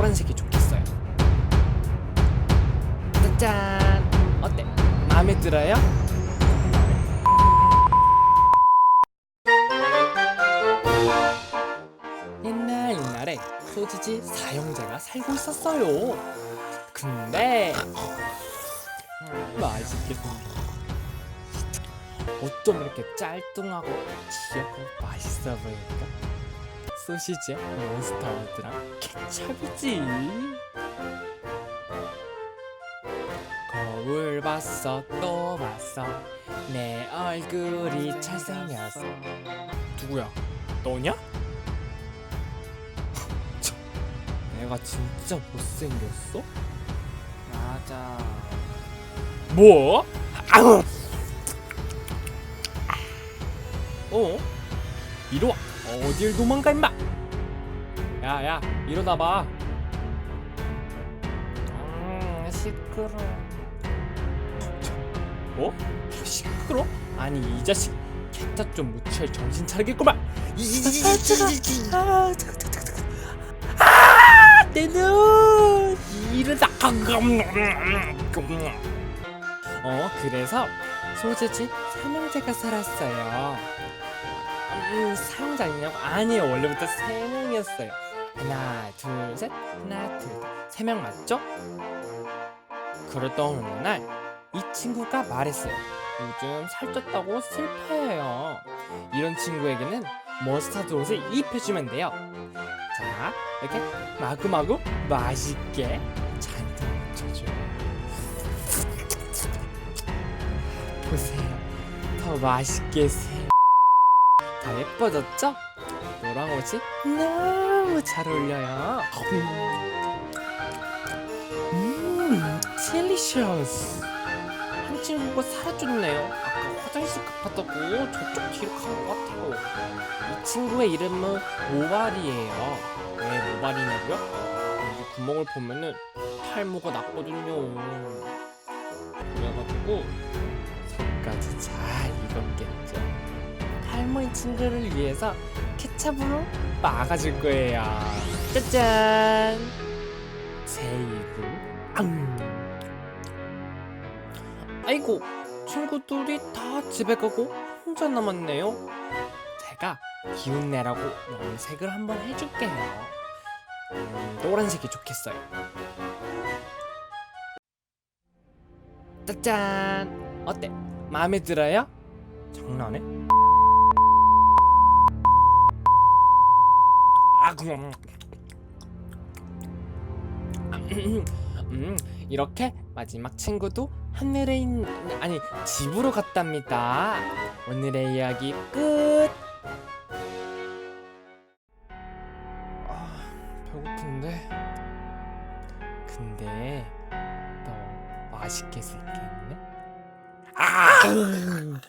노란색이 좋겠어요. 짜잔! 어때? 마음에 들어요? 옛날 옛날에 소지지 사형제가 살고 있었어요. 근데 음, 맛있겠습니다. 어쩜 이렇게 짤뚱하고 귀엽고 맛있어 보일까? 소시지에 몬스터드랑 케찹이지. 거울 봤어 또 봤어 내 얼굴이 잘생겼어. 누구야? 너냐? 참, 내가 진짜 못생겼어? 맞아. 뭐? 아우! 어? 이리 와. 어딜 도망가 임마. 야야 일어나 봐. 음 시끄러. 어? 시끄러? 아니 이 자식 개타 좀 무치할 정신 차리겠구만. 아 뜨거. 아내 눈. 이러다. 어 그래서 소재지 삼형제가 살았어요. 음 사형제 아니냐고? 아니요 원래부터 세 명이었어요. 하나 둘 셋 하나 둘세 명 맞죠? 그랬던 어느 날 이 친구가 말했어요. 요즘 살쪘다고 슬퍼해요. 이런 친구에게는 머스타드 옷을 입혀주면 돼요. 자 이렇게 마구마구 맛있게 잔뜩 묻혀줘요. 보세요. 더 맛있게 세요. 더 예뻐졌죠? 노랑 옷이 너무 잘 어울려요. 음, 딜리셔스. 한 친구가 살아줬네요. 아까 화장실 급하다고 저쪽 뒤로 간 것 같아요. 이 친구의 이름은 모발이에요. 왜 모발이냐고요? 여기 구멍을 보면은 탈모가 났거든요. 그래가지고 속까지 잘 익었겠죠. 할머니 친구를 위해서 케찹으로 막아줄 거예요. 짜잔! 제 입을 앙! 아이고, 친구들이 다 집에 가고 혼자 남았네요. 제가 기운 내라고 염색을 한번 해줄게요. 음, 노란색이 좋겠어요. 짜잔! 어때? 마음에 들어요? 장난해? 그럼. 음, 이렇게 마지막 친구도 하늘에 있는 아니 집으로 갔답니다. 오늘의 이야기 끝. 아, 배고픈데. 근데 더 맛있게 쓸게 있네. 아!